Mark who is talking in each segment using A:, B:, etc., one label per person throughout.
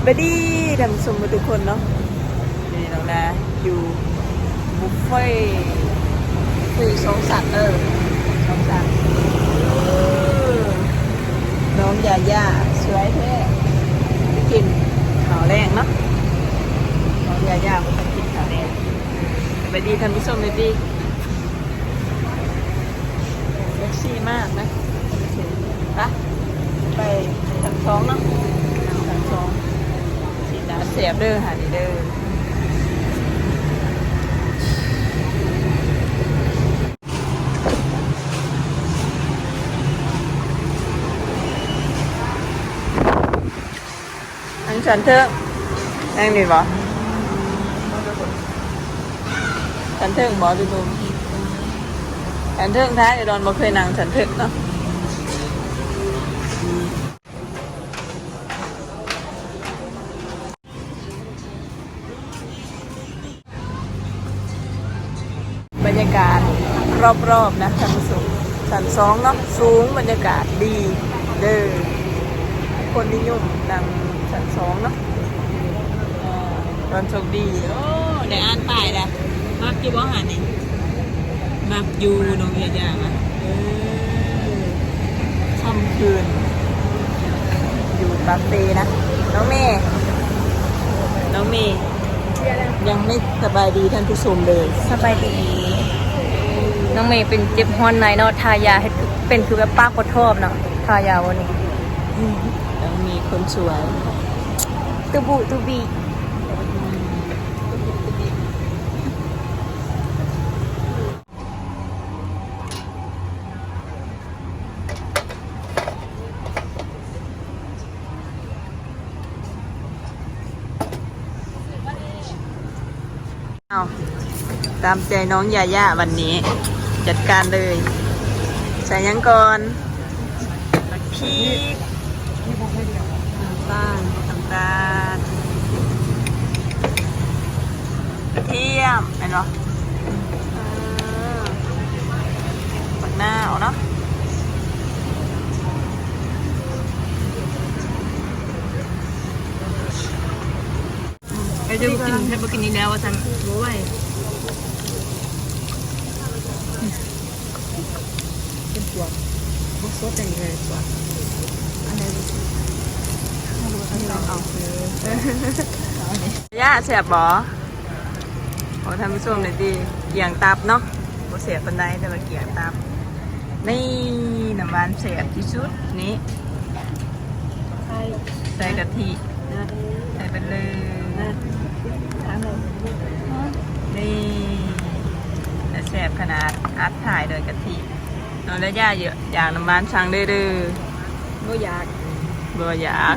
A: สวัสดีท่านผู้ชมทุกคนเนาะนี่น้องนาอยู่บุฟเฟ่คือสองสัตว์เออสองสัตว์เออน้องยาย่าสวยแท้ไปกินข้าวแรงเนาะน้องยาย่าไปกินข้าวแรงสวัสดีท่านผู้ชมเลยดีเล็กซี่มากนะไปไปชั้นสองเนาะชั้นสอง สีดาเสียบเด้อหานี่เด้ออันฉันเถอะนั่งดีบ่ฉันเถิงบ่ดูดูฉันเถิงท้ายเดี๋ยวดอนบ่เคยนั่งฉันเถิงเนาะ รรยากาศรอบๆนะท่านผู้ชมชั้นสองเนาะสูงบรรยากาศดีเด้อคนนิยมนั่งชั้นสองเนาะอ่าตอนโชคดีโอ้ได้อ่านป้ายแล้วมักอยู่บ่หันนี่มักอยู่น้องยายามาเออค่ำคืน อยู่ปากเซนะน้องเมย์น้องเมย์ยังไม่สบายดีท่านผู้ชมเลย
B: สบายดี น้องเมย์เป็นเจ็บฮอนในเนาะทายาให้เป็นคือแบบป้าขอโทษเนาะทายาวันนี้
A: แล้วมีคนสวย
B: ตูบุตูบี
A: เอาตามใจน้องยาย่าวันนี้ จัดการเลย ใส่หยังก่อนพริกน้ำตาลน้ำตาลกระเทียมเห็นปะเออปักหน้าเอาเนาะ
B: ไอ้เจ้ากินให้มากินนี้แล้วว่าฉันรู้ไว้เป็นตัว บกซดแต่นี่เลยตัวอันไหนดูสิอันนี้เราเอาคือ
A: ย่าเสียบบ่ขอท่านผู้ชมหน่อยดีเกี่ยงตับเนาะบ่เสียบปันไดแต่ว่าเกี่ยงตับ นี่น้ำหวานเสียบที่สุดนี้
B: ใส่
A: กะทิใส่ไปเลย
B: นะถามเลย
A: นี่แต่แสบขนาดอัดถ่ายโดยกะทิ นอนแล้วย่าเยอะอยากน้ำมันช่างเด้อ
B: ไม่อยาก
A: ๆบ่อยาก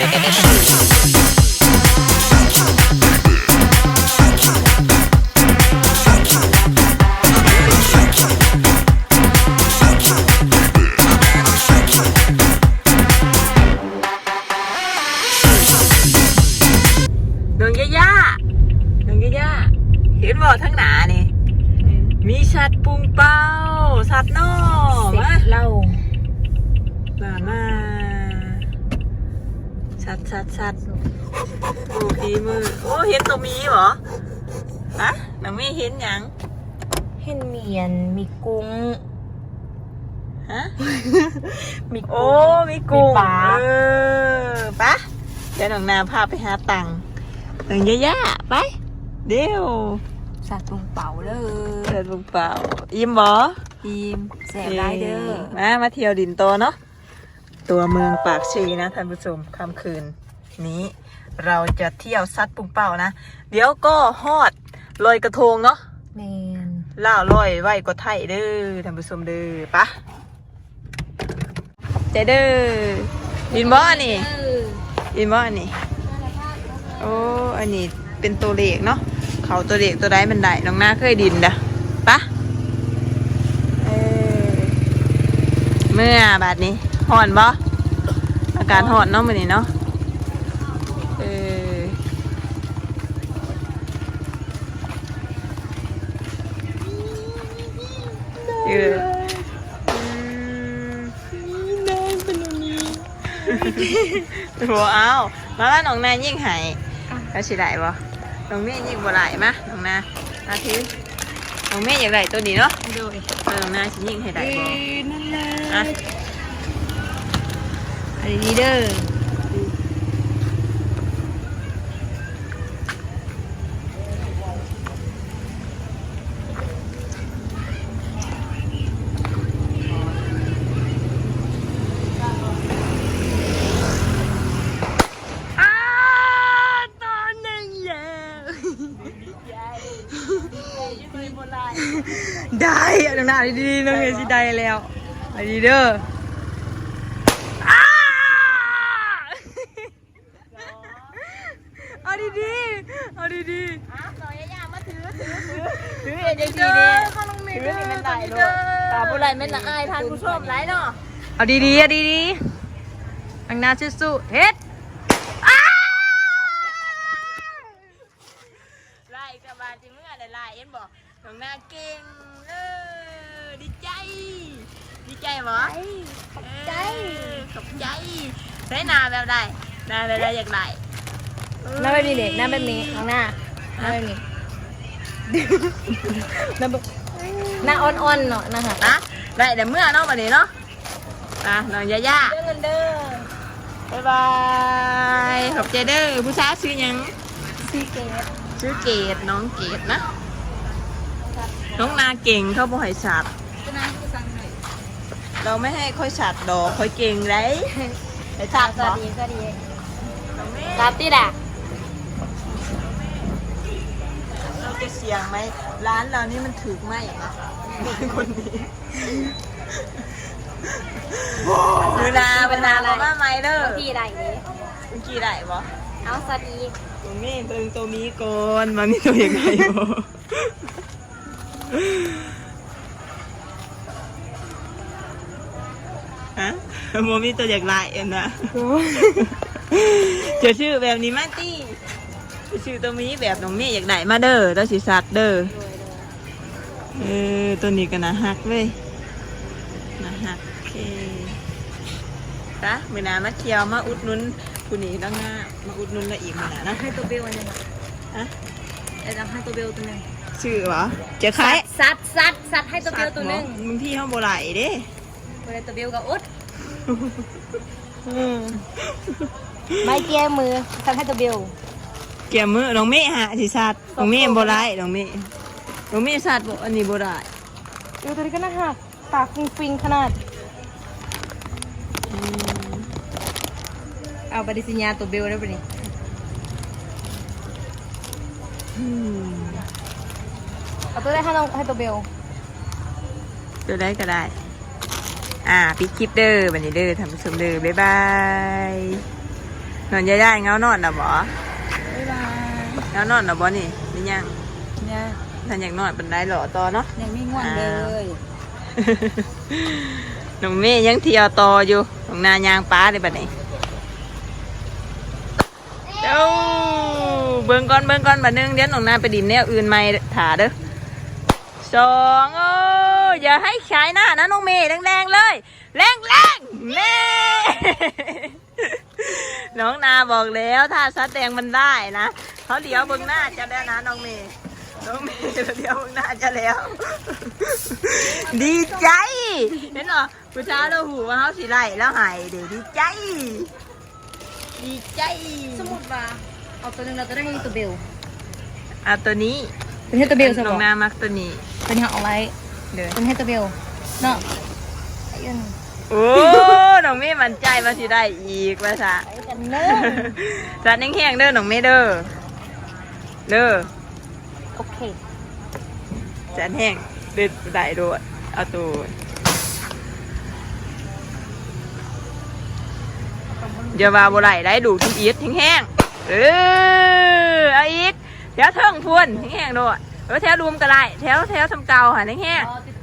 A: Yeah. สัตว์สัตว์
B: สั
A: ตว์โอ้ดีมือ โอ้เห็นตัวมีเหรอฮะน้องไม่เห็นหยัง
B: เห็นเมียน มีกุ้ง
A: ฮะ
B: มี
A: โอ้มีกุ้ง
B: มีปลา
A: เออปะเดี๋ยวน้องนาพาไปหาตังค์หนึ่งย่าๆไป เดี๋ยว
B: สัตว์ตุงเป่าเลย
A: เดินลุงเปล่าอิ่มบ่
B: ทีมแสบไรเด้อ
A: มา มาเที่ยวดินโตเนาะ ตัวเมืองปากชีนะท่านผู้ชมค่ำคืนนี้เราจะเที่ยวซัดปุงเป่านะ เดี๋ยวก็ฮอดลอยกระทงเนาะ
B: แมน
A: ล่าวลอยไหวก็ไทยเด้อท่านผู้ชมเด้อปะขอบใจเด้อดินบ่อันนี่
B: เออ
A: ดินบ่อันนี่โอ้อันนี้เป็นตัวเลขเนาะเขาตัวเลขตัวใดมันได้น้องหน้าเคยดินดะปะเออเมื่อบาดนี้ ห่อนบ่อาการห่อนเนาะมื้อนี้เนาะเออเอออืมนางเป็นอย่างนี้โอ้เอามาว่าน้องนายิ่งหายเขาสิได้บ่น้องเมย์ยิ่งบ่ไหลมะน้องนาอาทิตย์น้องเมย์อยากได้ตัวนี้เนาะ
B: ดู
A: เออน้องนาสิยิ่งให้ได้บ่
B: นั่นแหละ
A: อะ
B: อันนี้เด้อ
A: อ้าตอนหนึ่งแล้วได้อะน้องนาดีๆน้องเมย์สิได้แล้วอันนี้เด้ออ้าเอาดีๆเอาดีๆ ถือเองดีดีถือให้มันได้ลูก
B: ตาผู้ไรแม่นละอายทานผู้ชมไรเนาะ
A: เอาดีดีเอาดีดีอังนาสู้ๆเฮ็ดไล่กับบาจิเมื่อไล่เอ็นบอกน้องนาเก่งเออดีใจ ดีใจบ่ขอบใจขอบใจใช้นาแบบใดนาแบบใดอยากได้
B: น้าแบบนี้เด็กน้าแบบนี้ข้างหน้าหน้าแบบนี้ น้าแบบหน้าอ่อนๆเนาะนะคะ
A: นะได้แต่เมื่อเนาะวันนี้เนาะอะน้องยาย่า
B: เด้อเงินเด้อ
A: บ๊ายบายขอบใจเด้อผู้ชายชื่อหยัง
B: ซีเกต
A: ชื่อเกดน้องเกดนะ น้องนาเก่งเขาบ่ให้ฉัด
B: จะนายจะสั่งหน่อย
A: เราไม่ให้ค่อยฉัดดอกค่อยเก่งไรไอ้
B: ส
A: ฉัด
B: วั
A: บ่
B: สดีสวัสดี
A: น้องเมฆ
B: รับที่ด่ะ
A: เราจะเสี่ยงไหม ร้านเรานี่มันถือไหมนะคนนี้มือนาเป็นนาบ่มาไหมเด้อ
B: พี่ได้นี้
A: เมื่อกี้ได้บ่
B: เอาสวัสดี
A: ตัวเมฆเบิ่งตัวมีก่อนมามีตัวยังไงบ่ฮะโมมีตัวอยากลายเอ็นนะเจะชื่อแบบนี้มาตี้ จะชื่อตัวมีแบบน้องเมฆอยากได้มาเด้อแล้วสิสัตว์เด้อเออตัวนี้ก็น่าฮักเว้ยน่าฮักโอเคตะมือหนามาเที่ยวมาอุดหนุนผู้นี้ต้องหน้ามาอุดหนุนละอีกมือหนานะ
B: ให้ตัวเบลอันนึง
A: ฮะ
B: เดี๋ยวให้ตัวเบลตัวหนึง
A: ชื่อวะเจะขาย
B: ซัดซัดซัดให้ตัวเบลตัวหนึง
A: มึงที่ห้องโบไหลเด้
B: ตัวตัวเบลกับอุดไม่เกี้ยมือซัดให้ตัวเบล
A: เกี่ยมือน้องเมฆฮะสิสัตว์น้องเมฆโบไหลน้องเมฆน้องเมฆสัตว์บ่อันนี้โบไหล
B: เดี๋ยวตัวนี้ก็น่าหักปากฟิงฟิงขนาดเอาปฏิสิญญาตัวเบลได้ปะนี่
A: อืม
B: เอาตัวได้ให้น้องให้ตัวเบล
A: ตัวได้ก็ได้ อ่าปิดคลิปเด้อบันนี้เด้อทำผู้ชมเด้อบ๊ายบายนอนย่าๆเงานอนนะบ่
B: บ๊ายบาย
A: เงานอนนะบ่นี่นี่ยัง
B: เนี่ย
A: ท่านอยากนอนเป็นได้หรอต่อเนาะ
B: ยังไม่ง่วงเลย
A: น้องเมย์ยังเที่ยวต่ออยู่ตรงนายางป้าเลยบัดนี้เด้าเบิ่งก่อนเบิ่งก่อนบัดนึงเดี๋ยวน้องนาไปดินแนวอื่นไม่ถาเด้อสองโอ้อย่าให้ขายหน้านะน้องเมย์แรงๆเลย แรงแรงๆเน่ น้องนาบอกแล้วถ้าซัดแดงมันได้นะเขาเดี๋ยวเบิ่งหน้าจะได้นะน้องเมย์น้องเมย์เดี๋ยวเบิ่งหน้าจะแล้ว ดีใจเห็นเหรอผู้ผู้ชายเราหูว่าเขาสิไล่แล้วหายเดี๋ยวดีใจ ดีใจ
B: สมมุติว่าเอาตัวหนึงเราจะได้ให้ตัวเบล
A: อะตัวนี้
B: เป็นให้ตัวเบลส
A: น้
B: บ
A: อ
B: องก
A: นามักตัวนี้
B: เป็นให้เอาไว้
A: เด้อ
B: เป็นให้ตัวเบลเนาะไอ้ยัน
A: โอ้น้องเมย์มั่นใจว่าสิได้อีกว่าซะ
B: ไอ้กันเนอะ
A: จัดแห้งๆเด้อน้องเมย์เด้อเด้อ
B: โอเค
A: จัดแห้งเด็ดได้โดดเอาตัวอย่าว่าบ่ไหลได้ดูทุกอีทแห้งๆเออเอาอีกแถวเทิงพุ่นแห้งๆโดดเออแถวรุมก็ได้แถวแถวทำเก่าหาแห้ง
B: อ๋อตุ้ยตุ้ยนี่
A: ๆ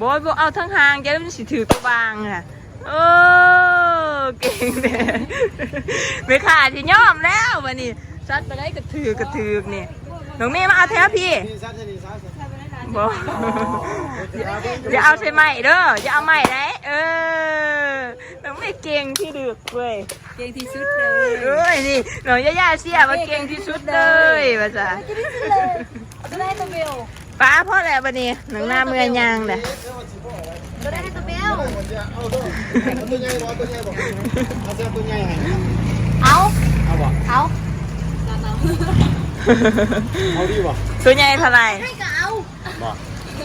A: บอยบ่เอาเทั้งหางจะได้มันสิถือตัวบางค่ะโอ้เก่งเด้ไม่ขาดที่ย่อมแล้ววันนี้ซัดไปได้กระถือกระถือกนี่น้องเมย์มาเอาแถวพี่บอย่าเอาใช่ไหมเด้ออย่าเอาใหม่ได้เออน้องไม่เก่งที่ดึกเว้ย
B: เก่งที่สุดเลย
A: เอ้ยนี่น้องย่าย่าเสียมาเก่งที่สุดเลยว่าจ้ะ
B: จะได้ให้ตัวเบล
A: ป้าพ่อแล้วบัดนี้หนังหน้าเมื่อยยางเด้อ
B: จะได้ให้ตัวเบล
C: ตัวใหญ่บ่ตัวใหญ่บ่เอาเสื้อตัวใหญ่ให้
B: เอา
C: เอาบ่
B: เอา
C: เอาดีบ่
A: ตัวใหญ่เท่าไหร่
B: ให้ก็เอา
C: บ่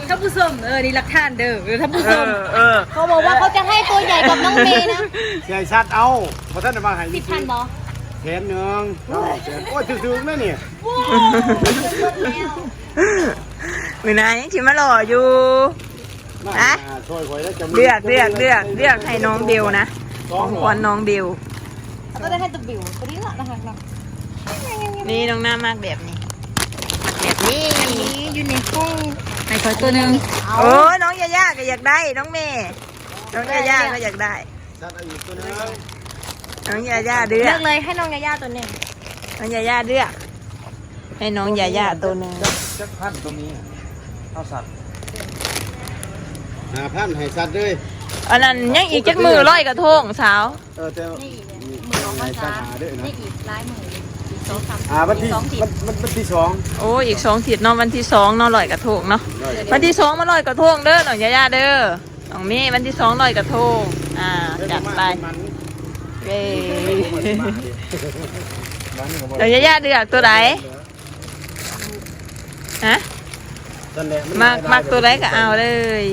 B: ท่านผู้ชมเออนี่หลักฐานเด้อเออท่านผู้
A: เอ
B: ชม
A: อเออ
B: เขาบอกว่าเขาจะให้ตัวใหญ่กับน้องเมย์นะ
C: ใหญ่ชัดเอาเพราะท่านจะมาให้
B: สิบพันบอ
C: แขนหนึงเอาแขนโอ้ยถึงๆนะนี่
B: ว้าวห มดแล้ว
A: มือหนายังชิมาหล่ออยู่
C: มา
A: อะ
C: ช่วยข่อยแล้วจะ
A: เลือกเลือกเลือกเลือกให้น้องเบลนะของขวัญน้องเบล
B: ก็ได้ให้ตัวบิวตัวนี้ละนะคะเนาะ
A: นี่น้องหน้ามากแบบนี้แบบนี้
B: อันนี้อยู่ในห้องไหนขอตัวหนึ่ง
A: โอ้ยน้องยาย่าก็อยากได้น้องเมย์น้องยาย่าก็อยากได้
C: ชัดเอาอีกตัวหนึง
A: น้องยาย่าเดือ
B: เลื
A: ก
B: อกเลยให้น้องยาย่าตัวหนึ่ง
A: น้องยาย่าเลือก ให้น้องยาย่าตัวหนึ่ง
C: จักพันตัวนี้เอาสัตว์หาพันให้สัตว์เลย
A: อันนั้นยังอีกจักมือร้อยกระทงสาว
C: เออแต่
B: นี่มือของภาษานี่อีกลายมืออีกสองสาม
C: อ่าวันที่
B: สองที
C: มันมันวันที่สอง
A: โอ้อีกสองถิดเนาะวันที่สองเนาะร้อยกระทงเนาะวันที่สองมาร้อยกระทงเด้อน้องยาย่าเด้อน้องเมย์วันที่สองร้อยกระทงอ่าจัดไป
C: มัน
A: เย้
C: มันก็บ่
A: น้องยาย่าเลือกตัวไหน ฮะ
C: นั่นแหละน
A: มักมักตัวไหนก็เอาเลย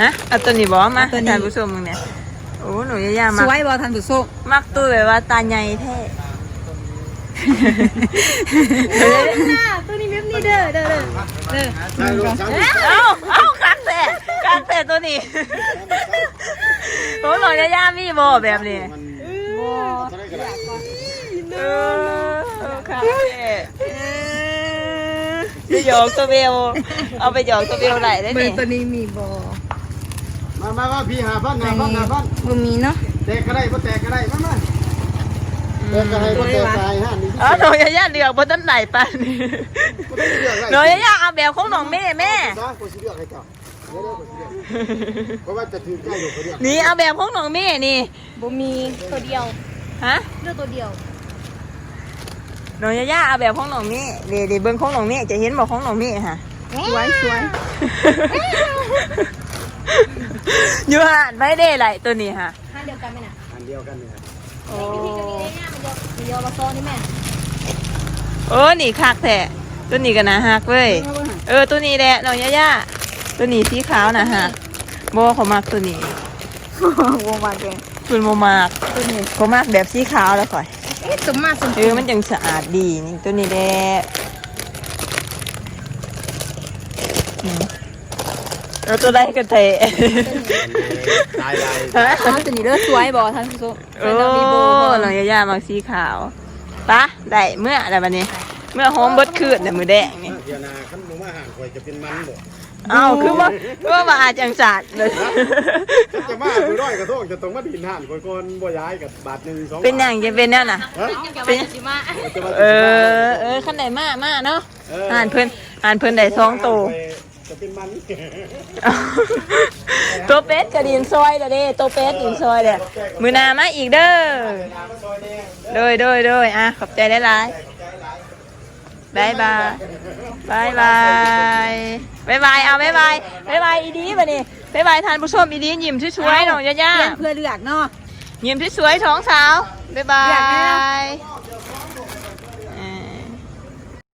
A: ฮะเอาตัวนี้บอกมาท่านผู้ชมมึงเนี่ยโอ้หนูยายา
B: ส
A: มัก
B: วยบอทันผู้ชม
A: มักตัวแบบว่าตาใหญ่แท้
B: ตัวนี้แบบนี้เด้อเด้อเด้อเด้อ
C: ใช่ลูกสาม
A: เอ้าเอ้าคักแต่คักแต่ตัวนี้โอ้หนูยายามีบ่แบบนี้
C: มัน
B: บอ
C: เท่าไหร่ก็ได้
A: เออคักแต่จะหยอกตัวเบลเอาไปหยอกตัวเบลไหลได้
B: เบอ
A: นี่
B: ร์ตัวนี้มีบอ
C: มามาว่าพี่หาพันหาพันหาพัน
B: บ่มีเนาะ
C: แตกก็ได้บ่แตกก็ได้มามาแตกก็ได้บ่แตกตายฮะนี่
A: เอ๋อหนูยายาเลือกบนต้นไหนปานนี่
C: อกได้
A: หนูยายาเอาแบบของน้องแม่แม่
C: กูสิเลือกให้เจ้า เพราะว่าจะถือใกล้อยู่เขาเลือก
A: นี่เอาแบบของน้องแม่นี่
B: บ่มีตัวเดียว
A: ฮะ
B: เลือกตัวเดียว
A: หนูยาย่าเอาแบบของน้องแม่เดี๋ยวเดี๋ยวเบิ้งของน้องแม่จะเห็นบอกของน้องแม่ฮะ
B: สวยสวย
A: อยู่ห่านไม่ได้ไรตัวนี้ฮะ
B: ห้าเดียวกันไหมน่ะ
C: อันเดียวกันนี่
A: โอ้
B: พี่ตัวนี้เนี่ยมันเดียวมันเดียวมาโซนี่แม่
A: โอ้นี่คักแท้ตัวนี้ก็นนะฮักเว้ยเออตัวนี้แหละน้องยาย่า ตัวนี้สีขาวนะฮักโบเขามากตัวนี้
B: วงวานเอง
A: คุณโมมากตัวนี้เขามากแบบสีขาวแล้วก่อย
B: เอ๊ะสมมาสม
A: เออมันยังสะอาดดีนี่ตัวนี้แหละอืมเออตัวใดก็เท
C: ตายลาย
A: ฮะ
B: อ๋อตัวนี้เลือกสวยบอท่านผู้ชม
A: โอ้น้องยายามักสีขาวปะได้เมื่ออะไรบัดนี้ เมื่อหอมเบดคืนแต่มือแดงนี่
C: เดี๋ยวนาคันบ่มาห่างข่อยจะเป็นมันบ่
A: เอ้าคือว่าคือว่ามาอาจังสัตว์เลย
C: คันจะมาคือร้อยกระทงจะต้องมาดินห่านข่อยก่อนบ่ย้ายกับบาทหนึงสอง
A: เป็นอย่างจะเป็นแน่น่ะ
C: ฮะ
A: เป็น
B: จิมา
C: จะมา
A: เออเออขั้นไหนมามาเนาะ
C: เออ
A: อ่านเพิ่นอ่านเพิ่นได้สองตัว
C: จะเป็นมัน
A: ตัวเป็ดกระดินซอยละเด้ตัวเป็ดดินซอยเด้อมือหนามาอีกเด้อโดยโดยโดยอะขอบใจได้หลายๆ บายบายบายบายบายบายเอาบายบายบายบายอีดีมานี่บายบายทานผู้ชมอีดียิ้มช่วยๆหน่อยย่า
D: เพื่อเลือกเนาะ
A: ๆยิ้มช่วยๆท้องสาวบายบา
D: อยากได้
A: ย